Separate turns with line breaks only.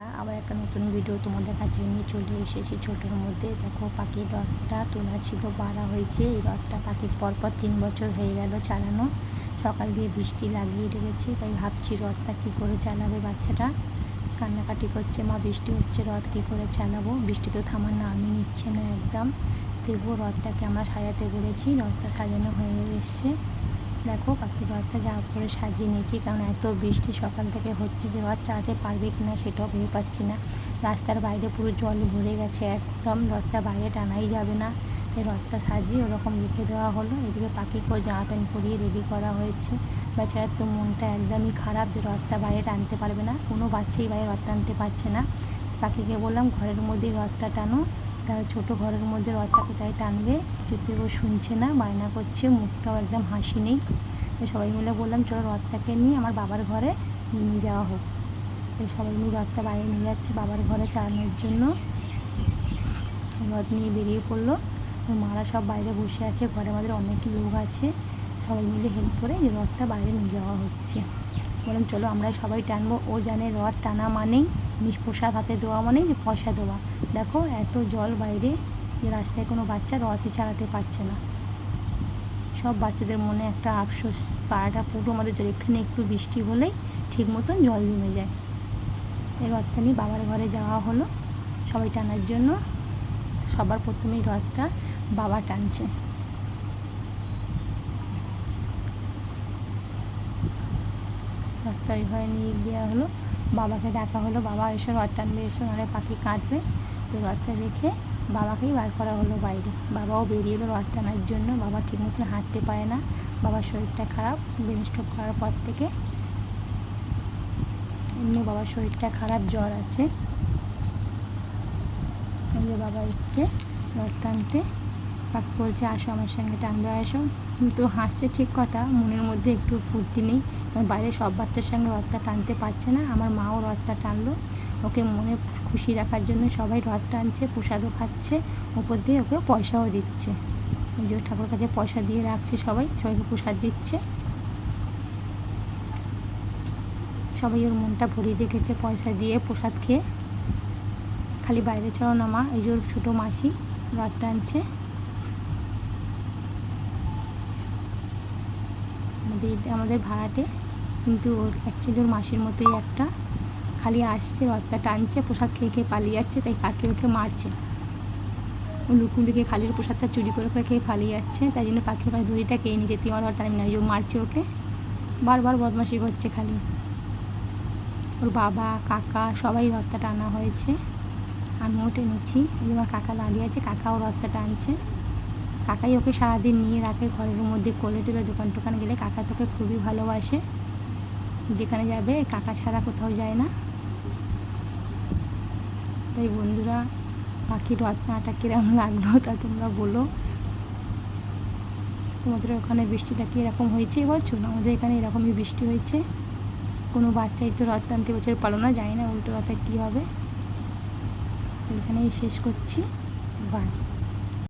আবার একটা নতুন ভিডিও তোমাদের কাছে নিয়ে চলে এসেছি। ছোটোর মধ্যে দেখো পাখির রথটা তোলা ছিল বাড়া হয়েছে। এই রথটা পাখির পরপর তিন বছর হয়ে গেল চালানো। সকাল দিয়ে বৃষ্টি লাগিয়ে রেখেছে, তাই ভাবছি রথটা কী করে চালাবে বাচ্চাটা? কান্নাকাটি করছে মা, বৃষ্টি হচ্ছে, রথ কী করে চালাবো? বৃষ্টি তো থামার নামই নিচ্ছে না একদম। তবুও রথটাকে আমরা সাজাতে বলেছি, রথটা সাজানো হয়ে এসছে। দেখো পাখির রথটা যা করে সাজিয়ে নিয়েছি, কারণ এত বৃষ্টি সকাল থেকে হচ্ছে যে রথ চালাতে পারবে কি না সেটাও ভেবে পাচ্ছি না। রাস্তার বাইরে পুরো জল ভরে গেছে, একদম রথটা বাইরে টানাই যাবে না। তাই রথটা সাজিয়ে ওরকম রেখে দেওয়া হলো। এদিকে পাখিকেও জামা প্যান্ট পরিয়ে রেডি করা হয়েছে। বেচারার তো মনটা একদমই খারাপ যে রথটা বাইরে টানতে পারবে না। কোনো বাচ্চাই বাইরে রথ টানতে পারছে না। পাখিকে বললাম, ঘরের মধ্যেই রথটা টানো। তার ছোটো ঘরের মধ্যে রথটা কোথায় টানবে। যদি ও শুনছে না, বায়না করছে, মুখটাও একদম হাসি নেই। তো সবাই মিলে বললাম, চলো রথটাকে নিয়ে আমার বাবার ঘরে নিয়ে যাওয়া হোক। তো সবাই মিলে রথটা বাইরে নিয়ে যাচ্ছে বাবার ঘরে চালানোর জন্য। রথ নিয়ে বেরিয়ে পড়ল। মারা সব বাইরে বসে আছে, ঘরে আমাদের অনেক লোক আছে। সবাই মিলে হেল্প করে রথটা বাইরে নিয়ে যাওয়া হচ্ছে। বললাম, চলো আমরা সবাই টানবো। ও জানে, রথ টানা মানেই প্রসাদ হাতে দেওয়া মানেই যে পয়সা দেওয়া। দেখো, এত জল বাইরে যে রাস্তায় কোনো বাচ্চা রথই চালাতে পারছে না। সব বাচ্চাদের মনে একটা আফসোস। পাড়াটা পুরো আমাদের জল। এখানে একটু বৃষ্টি হলেই ঠিক মতন জল জমে যায়। এই রথটা নিয়ে বাবার ঘরে যাওয়া হলো। সবাই টানার জন্য সবার প্রথমেই রথটা বাবা টানছে। ওই ঘরে নিয়ে দেওয়া হলো। বাবাকে ডাকা হলো, বাবা এসে রথ টানবে, এসে নাহলে পাখি কাঁদবে। তো রথটা রেখে বাবাকেই বার করা হলো বাইরে। বাবাও বেরিয়ে এলো রথ টানার জন্য। বাবা ঠিক মতো হাঁটতে পারে না। বাবার শরীরটা খারাপ। ব্রেন স্ট্রোক করার পর থেকে এমনি বাবার শরীরটা খারাপ, জ্বর আছে। বাবা এসছে রথ টানতে। পাখি বলছে, আসো আমার সঙ্গে টানবে আসো। কিন্তু হাসছে ঠিক কথা, মনের মধ্যে একটু ফুর্তি নেই। বাইরে সব বাচ্চার সঙ্গে রথটা টানতে পারছে না। আমার মাও রথটা টানলো। ওকে মনে খুশি রাখার জন্য সবাই রথ টানছে, প্রসাদও খাচ্ছে, ওপর দিয়ে ওকে পয়সাও দিচ্ছে। যে ঠাকুর কাছে পয়সা দিয়ে রাখছে সবাই, সবাইকে প্রসাদ দিচ্ছে। সবাই ওর মনটা ভরিয়ে রেখেছে পয়সা দিয়ে প্রসাদ খেয়ে। খালি বাইরে চলো না মা, এই যে ছোটো মাসি, রথ টানছে। আমাদের আমাদের ভাড়াটে। কিন্তু ওর অ্যাকচুয়ালি ওর মাসির মতোই একটা। খালি আসছে রথটা টানছে, প্রসাদ খেয়ে খেয়ে পালিয়ে যাচ্ছে তাই পাখি ওকে মারছে। ও লুকিয়ে খালির প্রসাদটা চুরি করে করে খেয়ে পালিয়ে যাচ্ছে তাই জন্য পাখির কাছে দড়িটা খেয়ে নিয়েছে তুই আমার রথ টানবি না ও মারছে ওকে। বারবার বদমাশি করছে খালি। ওর বাবা, কাকা সবাই রথটা টানা হয়েছে। আমিও টেনেছি। আমার কাকা দাঁড়িয়ে আছে, কাকাও রথটা টানছে। কাকাই ওকে সারাদিন নিয়ে রাখে, ঘরের মধ্যে কোলে টোলে দোকান টোকান গেলে কাকা তোকে খুবই ভালোবাসে। যেখানে যাবে কাকা ছাড়া কোথাও যায় না। তাই বন্ধুরা, পাখির রত্নাটা কীরকম লাগল তা তোমরা বলো। তোমাদের ওখানে বৃষ্টিটা কীরকম হয়েছে এবছর আমাদের এখানে এরকমই বৃষ্টি হয়েছে। কোনো বাচ্চাই তো রথ বছর পালো না, জানি না উল্টো রথে কী হবে। এখানেই শেষ করছি। বাই